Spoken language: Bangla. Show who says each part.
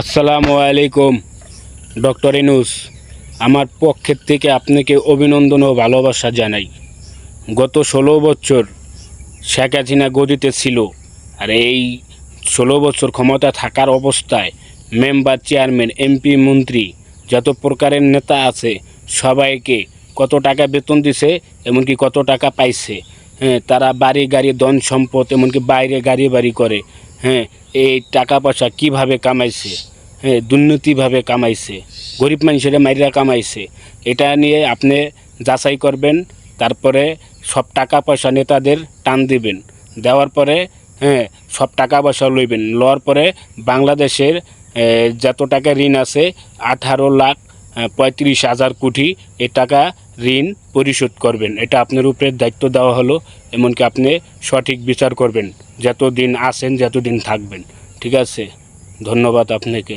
Speaker 1: আসসালামু আলাইকুম, ডক্টর ইনুস। আমার পক্ষের থেকে আপনাকে অভিনন্দন ও ভালোবাসা জানাই। গত ষোলো বছর শেখ হাসিনা গদিতে ছিল আর এই ষোলো বছর ক্ষমতা থাকার অবস্থায় মেম্বার, চেয়ারম্যান, এমপি, মন্ত্রী যত প্রকারের নেতা আছে, সবাইকে কত টাকা বেতন দিছে, এমনকি কত টাকা পাইছে। হ্যাঁ তারা বাড়ি গাড়ি, ধন সম্পদ, এমনকি বাইরে গাড়ি বাড়ি করে। হ্যাঁ এই টাকা পয়সা কীভাবে কামাইছে? হ্যাঁ দুর্নীতিভাবে কামাইছে, গরিব মানুষেরা মাইরা কামাইছে। এটা নিয়ে আপনি যাচাই করবেন, তারপরে সব টাকা পয়সা নেতাদের টান দিবেন। দেওয়ার পরে হ্যাঁ সব টাকা পয়সা লইবেন। লওয়ার পরে বাংলাদেশের যত টাকা ঋণ আছে, আঠারো লাখ পঁয়ত্রিশ হাজার কোটি এ টাকা ঋণ পরিশোধ করবেন। এটা আপনার উপরে দায়িত্ব দেওয়া হলো, এমনকি আপনি সঠিক বিচার করবেন। যত দিন আসেন যত দিন থাকবেন। ঠিক আছে? ধন্যবাদ আপনাকে।